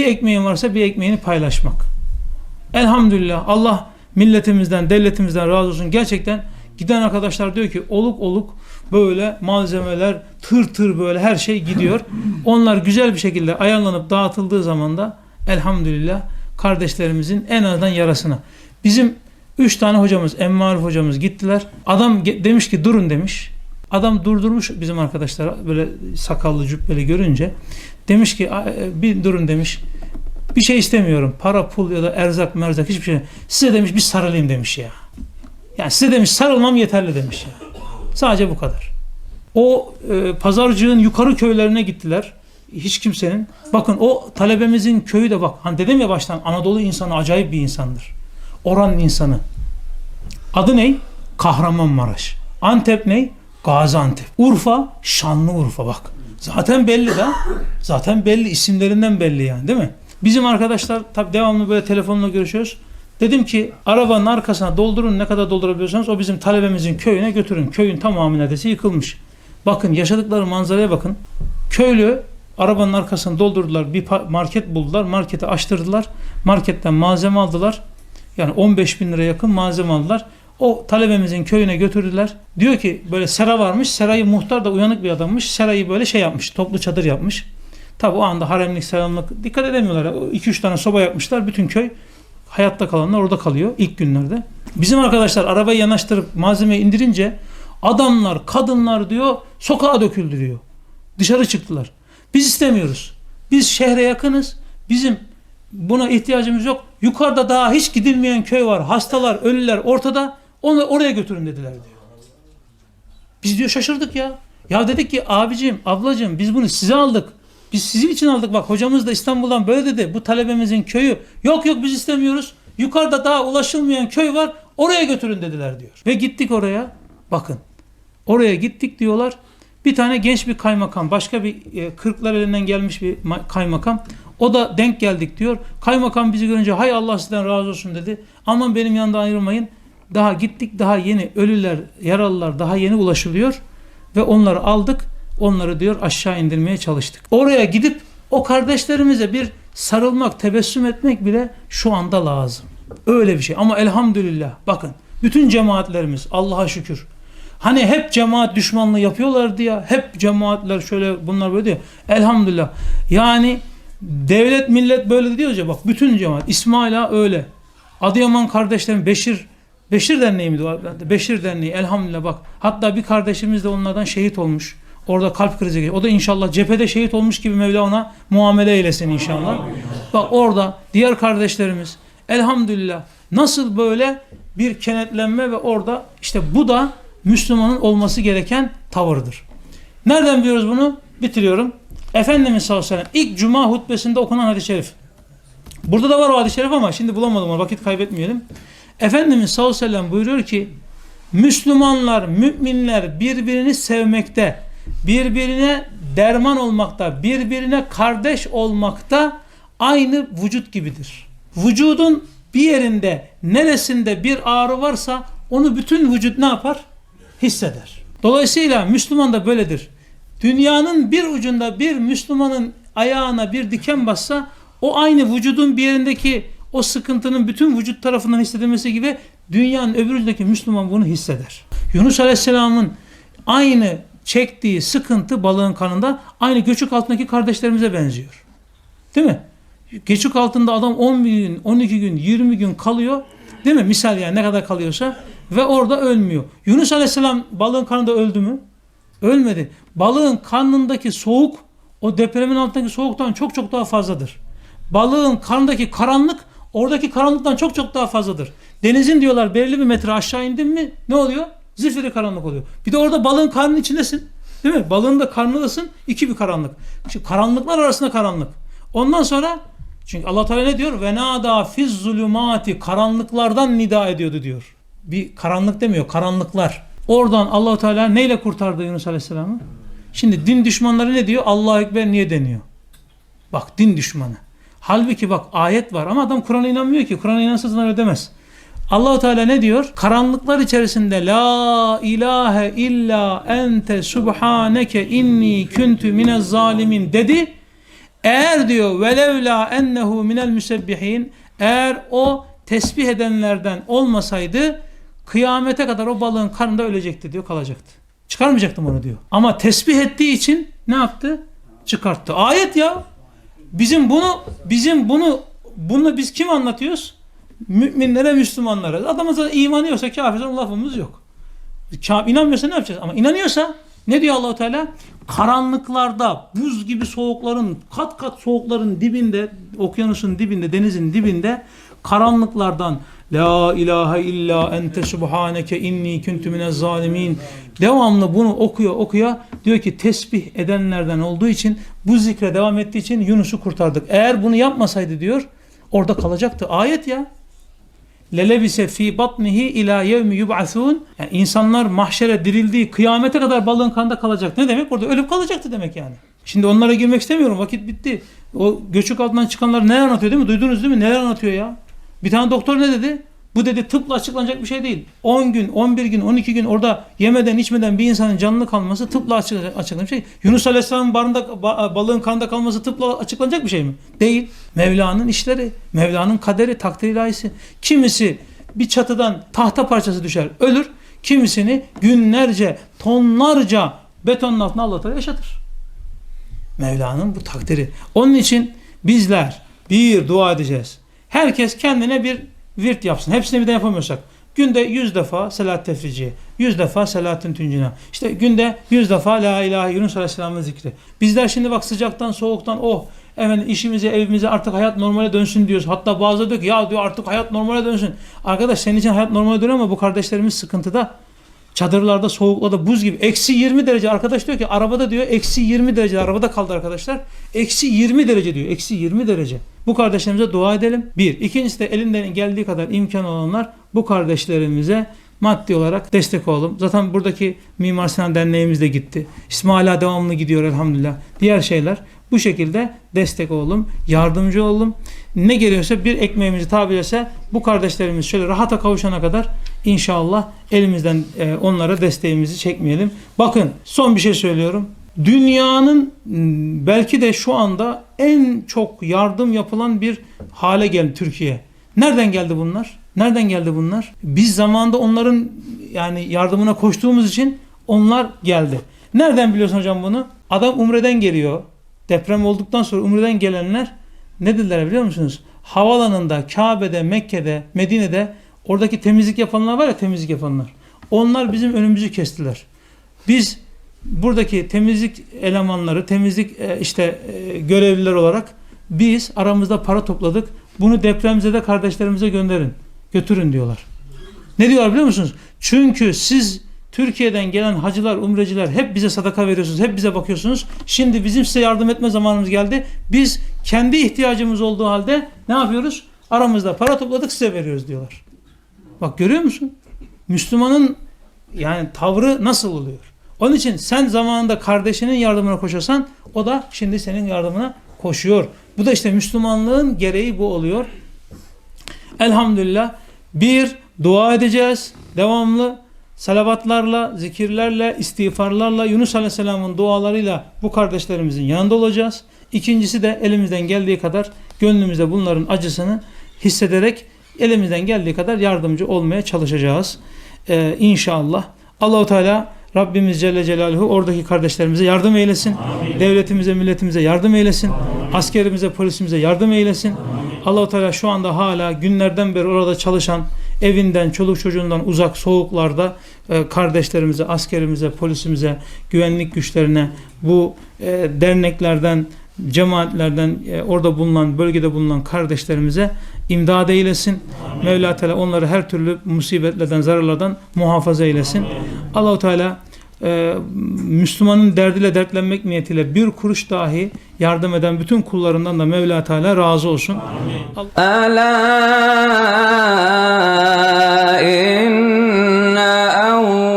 Bir ekmeğin varsa bir ekmeğini paylaşmak. Elhamdülillah Allah milletimizden, devletimizden razı olsun. Gerçekten giden arkadaşlar diyor ki oluk oluk böyle malzemeler tır tır böyle her şey gidiyor. Onlar güzel bir şekilde ayarlanıp dağıtıldığı zaman da elhamdülillah kardeşlerimizin en azından yarasına. Bizim üç tane hocamız, Emmarif hocamız gittiler. Adam demiş ki durun demiş. Adam durdurmuş bizim arkadaşlar böyle sakallı cübbeli görünce. Demiş ki "A- e, bir durun demiş. Bir şey istemiyorum. Para, pul ya da erzak, merzak hiçbir şey. Size demiş bir sarılayım demiş ya. Yani size demiş sarılmam yeterli demiş ya. Sadece bu kadar. O e, pazarcığın yukarı köylerine gittiler. Hiç kimsenin. Bakın o talebemizin köyü de bak. Hani dedim ya baştan Anadolu insanı acayip bir insandır. Oranın insanı. Adı ne? Kahramanmaraş. Antep ne? Gaziantep. Urfa, Şanlıurfa bak. Zaten belli de. Zaten belli isimlerinden belli yani değil mi? Bizim arkadaşlar tabi devamlı böyle telefonla görüşüyoruz. Dedim ki arabanın arkasına doldurun ne kadar doldurabiliyorsanız o bizim talebemizin köyüne götürün. Köyün tamamı neredeyse yıkılmış. Bakın yaşadıkları manzaraya bakın. Köylü arabanın arkasını doldurdular. Bir market buldular. Marketi açtırdılar. Marketten malzeme aldılar. Yani 15 bin lira yakın malzeme aldılar. O talebemizin köyüne götürdüler. Diyor ki böyle sera varmış. Serayı muhtar da uyanık bir adammış. Serayı böyle şey yapmış. Toplu çadır yapmış. Tabi o anda haremlik selamlık dikkat edemiyorlar. 2-3 tane soba yapmışlar. Bütün köy hayatta kalanlar orada kalıyor ilk günlerde. Bizim arkadaşlar arabayı yanaştırıp malzemeyi indirince adamlar, kadınlar diyor sokağa döküldü diyor. Dışarı çıktılar. Biz istemiyoruz. Biz şehre yakınız. Bizim buna ihtiyacımız yok. Yukarıda daha hiç gidilmeyen köy var. Hastalar, ölüler ortada. Onu oraya götürün dediler diyor. Biz diyor şaşırdık ya. Ya dedik ki abicim, ablacım biz bunu size aldık. Biz sizin için aldık bak hocamız da İstanbul'dan böyle dedi. Bu talebemizin köyü. Yok yok biz istemiyoruz. Yukarıda daha ulaşılmayan köy var. Oraya götürün dediler diyor. Ve gittik oraya. Bakın. Oraya gittik diyorlar. Bir tane genç bir kaymakam, başka bir e, kırklar elinden gelmiş bir ma- kaymakam. O da denk geldik diyor. Kaymakam bizi görünce hay Allah sizden razı olsun dedi. Aman benim yanında ayrılmayın. Daha gittik daha yeni ölüler, yaralılar daha yeni ulaşılıyor. Ve onları aldık. Onları diyor aşağı indirmeye çalıştık. Oraya gidip o kardeşlerimize bir sarılmak, tebessüm etmek bile şu anda lazım. Öyle bir şey. Ama elhamdülillah bakın bütün cemaatlerimiz Allah'a şükür. Hani hep cemaat düşmanlığı yapıyorlardı ya. Hep cemaatler şöyle bunlar böyle diyor. Elhamdülillah. Yani devlet millet böyle diyoruz ya bak bütün cemaat. İsmaila öyle. Adıyaman kardeşlerim Beşir Beşir Derneği miydi? Beşir Derneği elhamdülillah bak. Hatta bir kardeşimiz de onlardan şehit olmuş. Orada kalp krizi geçirdi. O da inşallah cephede şehit olmuş gibi Mevla ona muamele eylesin inşallah. Bak orada diğer kardeşlerimiz elhamdülillah nasıl böyle bir kenetlenme ve orada işte bu da Müslümanın olması gereken tavırdır. Nereden biliyoruz bunu? Bitiriyorum. Efendimiz sallallahu aleyhi ve sellem ilk cuma hutbesinde okunan hadis-i şerif. Burada da var o hadis-i şerif ama şimdi bulamadım onu vakit kaybetmeyelim. Efendimiz sallallahu aleyhi ve sellem buyuruyor ki Müslümanlar, müminler birbirini sevmekte, birbirine derman olmakta, birbirine kardeş olmakta aynı vücut gibidir. Vücudun bir yerinde, neresinde bir ağrı varsa onu bütün vücut ne yapar? Hisseder. Dolayısıyla Müslüman da böyledir. Dünyanın bir ucunda bir Müslümanın ayağına bir diken bassa o aynı vücudun bir yerindeki o sıkıntının bütün vücut tarafından hissedilmesi gibi dünyanın öbür ucundaki Müslüman bunu hisseder. Yunus Aleyhisselam'ın aynı çektiği sıkıntı balığın kanında aynı göçük altındaki kardeşlerimize benziyor. Değil mi? Göçük altında adam 10 gün, 12 gün, 20 gün kalıyor. Değil mi? Misal yani ne kadar kalıyorsa ve orada ölmüyor. Yunus Aleyhisselam balığın kanında öldü mü? Ölmedi. Balığın karnındaki soğuk o depremin altındaki soğuktan çok çok daha fazladır. Balığın karnındaki karanlık oradaki karanlıktan çok çok daha fazladır. Denizin diyorlar belirli bir metre aşağı indin mi ne oluyor? Zifiri karanlık oluyor. Bir de orada balığın karnının içindesin. Değil mi? Balığın da karnındasın. iki bir karanlık. Şimdi karanlıklar arasında karanlık. Ondan sonra çünkü Allah Teala ne diyor? Ve nada fiz zulümati karanlıklardan nida ediyordu diyor. Bir karanlık demiyor, karanlıklar. Oradan Allah Teala neyle kurtardı Yunus Aleyhisselam'ı? Şimdi din düşmanları ne diyor? Allahu Ekber niye deniyor? Bak din düşmanı. Halbuki bak ayet var ama adam Kur'an'a inanmıyor ki. Kur'an'a inansa zaten ödemez. Allahu Teala ne diyor? Karanlıklar içerisinde la ilahe illa ente subhaneke inni kuntu minez zalimin dedi. Eğer diyor velevla ennehu minel müsebbihin eğer o tesbih edenlerden olmasaydı kıyamete kadar o balığın karnında ölecekti diyor kalacaktı. Çıkarmayacaktım onu diyor. Ama tesbih ettiği için ne yaptı? Çıkarttı. Ayet ya. Bizim bunu bizim bunu bunu biz kim anlatıyoruz? Müminlere, Müslümanlara. Adamın zaten imanı yoksa kafirden lafımız yok. İnanmıyorsa ne yapacağız? Ama inanıyorsa ne diyor Allahu Teala? Karanlıklarda, buz gibi soğukların, kat kat soğukların dibinde, okyanusun dibinde, denizin dibinde karanlıklardan La ilahe illa ente subhaneke inni kuntu minez zalimin. Devamlı bunu okuyor okuyor. Diyor ki tesbih edenlerden olduğu için bu zikre devam ettiği için Yunus'u kurtardık. Eğer bunu yapmasaydı diyor orada kalacaktı. Ayet ya lelebise fi batnihi ila yevmi yub'asun. Yani insanlar mahşere dirildiği kıyamete kadar balığın kanında kalacak. Ne demek? Orada ölüp kalacaktı demek yani. Şimdi onlara girmek istemiyorum. Vakit bitti. O göçük altından çıkanlar neler anlatıyor değil mi? Duydunuz değil mi? Neler anlatıyor ya? Bir tane doktor ne dedi? Bu dedi tıpla açıklanacak bir şey değil. 10 gün, 11 gün, 12 gün orada yemeden içmeden bir insanın canlı kalması tıpla açıklanacak bir şey. Yunus Aleyhisselam'ın barında, ba- balığın kanında kalması tıpla açıklanacak bir şey mi? Değil. Mevla'nın işleri, Mevla'nın kaderi, takdir ilahisi. Kimisi bir çatıdan tahta parçası düşer, ölür. Kimisini günlerce, tonlarca betonun altına Allah Teala yaşatır. Mevla'nın bu takdiri. Onun için bizler bir dua edeceğiz. Herkes kendine bir virt yapsın. Hepsini birden yapamıyorsak. Günde 100 defa salat tefrici, 100 defa salatın tüncina. İşte günde 100 defa la ilahe Yunus Aleyhisselam'ın zikri. Bizler şimdi bak sıcaktan soğuktan oh efendim işimize evimize artık hayat normale dönsün diyoruz. Hatta bazıları diyor ki ya diyor artık hayat normale dönsün. Arkadaş senin için hayat normale dönüyor ama bu kardeşlerimiz sıkıntıda. Çadırlarda, soğuklarda buz gibi. Eksi 20 derece. Arkadaş diyor ki arabada diyor eksi 20 derece. Arabada kaldı arkadaşlar. Eksi 20 derece diyor. Eksi 20 derece. Bu kardeşlerimize dua edelim. Bir. İkincisi de elinden geldiği kadar imkan olanlar bu kardeşlerimize maddi olarak destek olalım. Zaten buradaki Mimar Sinan Derneğimiz de gitti. İsmi hala devamlı gidiyor elhamdülillah. Diğer şeyler bu şekilde destek olalım, yardımcı olalım. Ne geliyorsa bir ekmeğimizi tabir etse bu kardeşlerimiz şöyle rahata kavuşana kadar inşallah elimizden e, onlara desteğimizi çekmeyelim. Bakın son bir şey söylüyorum. Dünyanın belki de şu anda en çok yardım yapılan bir hale geldi Türkiye. Nereden geldi bunlar? Nereden geldi bunlar? Biz zamanda onların yani yardımına koştuğumuz için onlar geldi. Nereden biliyorsun hocam bunu? Adam Umre'den geliyor. Deprem olduktan sonra Umre'den gelenler ne dediler biliyor musunuz? Havalanında, Kabe'de, Mekke'de, Medine'de oradaki temizlik yapanlar var ya temizlik yapanlar. Onlar bizim önümüzü kestiler. Biz buradaki temizlik elemanları, temizlik e, işte e, görevliler olarak biz aramızda para topladık. Bunu depremzede kardeşlerimize gönderin. Götürün diyorlar. Ne diyorlar biliyor musunuz? Çünkü siz Türkiye'den gelen hacılar, umreciler hep bize sadaka veriyorsunuz, hep bize bakıyorsunuz. Şimdi bizim size yardım etme zamanımız geldi. Biz kendi ihtiyacımız olduğu halde ne yapıyoruz? Aramızda para topladık size veriyoruz diyorlar. Bak görüyor musun? Müslümanın yani tavrı nasıl oluyor? Onun için sen zamanında kardeşinin yardımına koşarsan o da şimdi senin yardımına koşuyor. Bu da işte Müslümanlığın gereği bu oluyor. Elhamdülillah bir dua edeceğiz devamlı salavatlarla, zikirlerle, istiğfarlarla, Yunus Aleyhisselam'ın dualarıyla bu kardeşlerimizin yanında olacağız. İkincisi de elimizden geldiği kadar gönlümüzde bunların acısını hissederek elimizden geldiği kadar yardımcı olmaya çalışacağız. Ee, inşallah. Allahu Teala Rabbimiz Celle Celaluhu oradaki kardeşlerimize yardım eylesin. Devletimize, milletimize yardım eylesin. Askerimize, polisimize yardım eylesin. Allahu Teala şu anda hala günlerden beri orada çalışan evinden, çoluk çocuğundan uzak soğuklarda e, kardeşlerimize, askerimize, polisimize, güvenlik güçlerine, bu e, derneklerden, cemaatlerden e, orada bulunan bölgede bulunan kardeşlerimize imdad eylesin. Amin. Mevla Teala onları her türlü musibetlerden, zararlardan muhafaza eylesin. Allahu Teala e, Müslümanın derdiyle dertlenmek niyetiyle bir kuruş dahi yardım eden bütün kullarından da Mevla Teala razı olsun. Ala Amin.